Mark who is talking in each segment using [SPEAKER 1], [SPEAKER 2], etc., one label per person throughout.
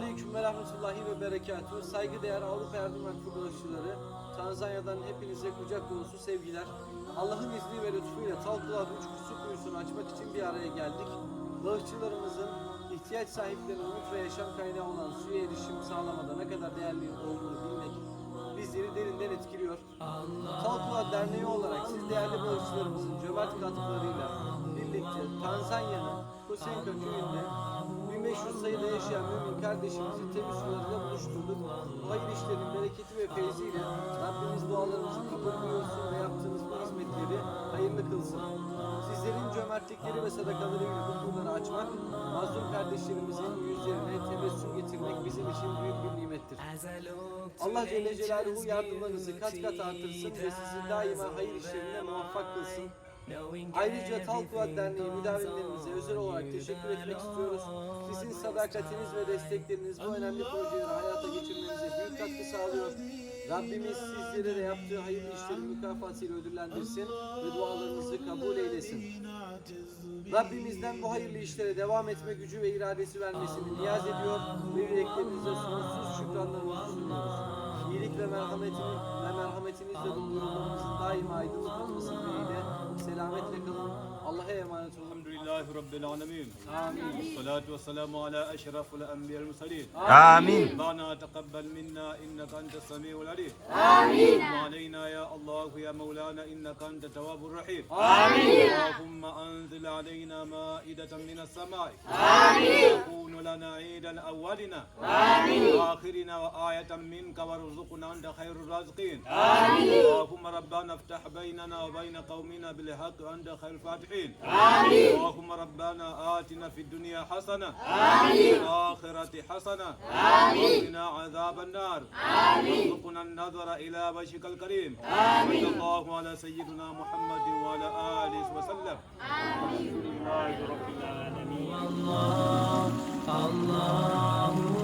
[SPEAKER 1] Aleyküm ve Rahmetullahi ve Berekatuhu. Saygıdeğer Avrupa Vakfı bağışçıları, Tanzanya'dan hepinize kucak dolusu sevgiler. Allah'ın izni ve lütfuyla Talkulad Uç Su Kuyusu'nu açmak için bir araya geldik. Bağışçılarımızın ihtiyaç sahiplerinin umut ve yaşam kaynağı olan suya erişim sağlamada ne kadar değerli olduğunu bilmek bizleri derinden etkiliyor. Talkulad Derneği olarak siz değerli bağışçılarımızın cömert katkılarıyla birlikte Tanzanya'nın Kosenka köyünde 1500 sayıda yaşayan kardeşimizi temiz sularıyla buluşturduk. Bu hayır işlerin bereketi ve feyziyle Rabbimiz dualarımızı kabul buyursun ve yaptığınız bu hizmetleri hayırlı kılsın. Sizlerin cömertlikleri ve sadakalarıyla bu kulları açmak, mazlum kardeşlerimizin yüzlerine tebessüm getirmek bizim için büyük bir nimettir. Allah Celle Celaluhu yardımlarınızı kat kat artırsın ve sizi daima hayır işlerine muvaffak kılsın. Ayrıca Talkuvat Derneği müdavimlerimize özel olarak teşekkür etmek istiyoruz. Sizin sadakatiniz ve destekleriniz bu önemli projeleri hayata geçirmenize büyük katkı sağlıyor. Rabbimiz sizlere de yaptığı hayırlı işleri mükafatıyla ödüllendirsin ve dualarınızı kabul eylesin. Rabbimizden bu hayırlı işlere devam etme gücü ve iradesi vermesini niyaz ediyor ve yüreklerinize sonsuz şükranlarımızı sunuyoruz. İyilik ve merhametini ve merhametinizle dolu yollarımızın daima aydınlık olması dileğiyle selametle kalın. Allah'a emanet olun.
[SPEAKER 2] الحمد لله رب العالمين
[SPEAKER 1] آمين.
[SPEAKER 2] والصلاة والسلام على أشرف الأنبياء المرسلين
[SPEAKER 3] آمين
[SPEAKER 2] ربنا تقبل منا إنك أنت السميع العليم آمين وعلينا يا الله يا مولانا إنك أنت التواب الرحيم آمين اللهم أنزل علينا مائدة من السماء. آمين. تكون لنا عيدا أولنا آمين. وآخرنا وآية منك وارزقنا أنت خير الرازقين. آمين. اللهم ربنا افتح بيننا وبين قومنا بالحق وأنت خير الفاتحين. آمين. اللهم ربنا آتنا في الدنيا حسنة. آمين. وفي الآخرة حسنة. آمين. وقنا عذاب النار. آمين. وارزقنا النظر إلى وجهك الكريم. آمين. صلى الله على سيدنا محمد وعلى آله وسلم. الحمد
[SPEAKER 4] Allah, Allah.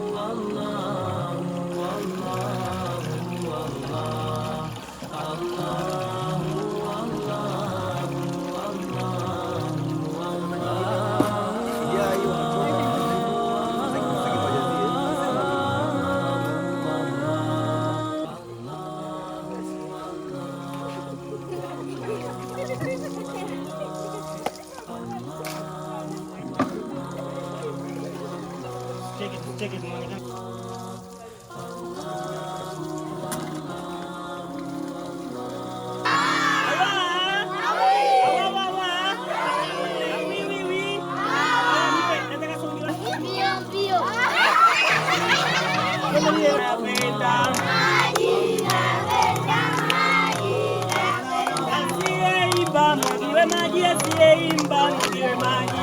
[SPEAKER 4] sedikit mendingan Magia, Magia, Magia, Magia,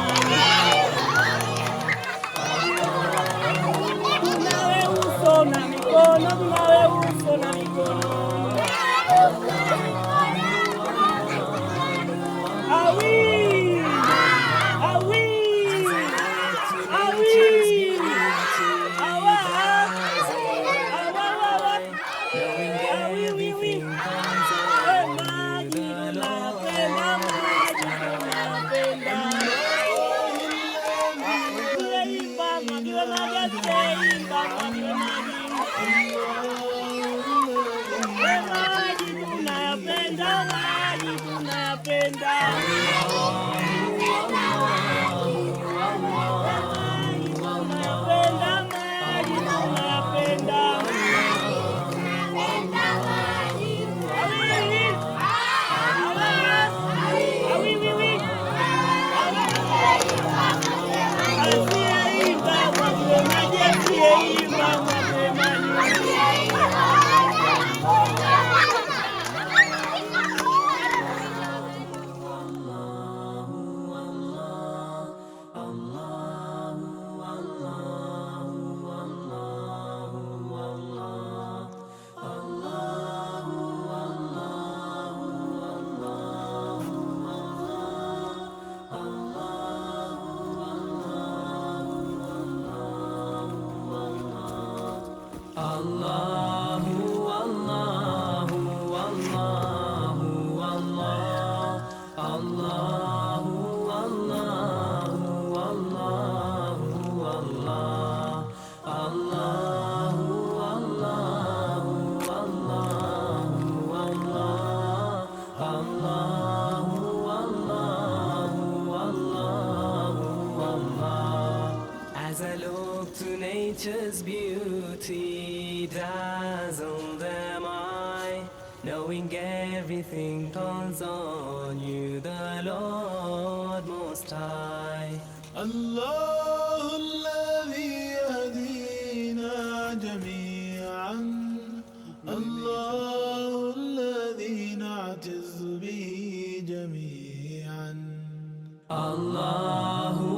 [SPEAKER 4] Lord.
[SPEAKER 3] nature's beauty dazzle their mind, knowing everything turns on you, the Lord Most High.
[SPEAKER 5] الله الذي يهدينا جميعا الله الذي نعتز به جميعا
[SPEAKER 3] Allahu,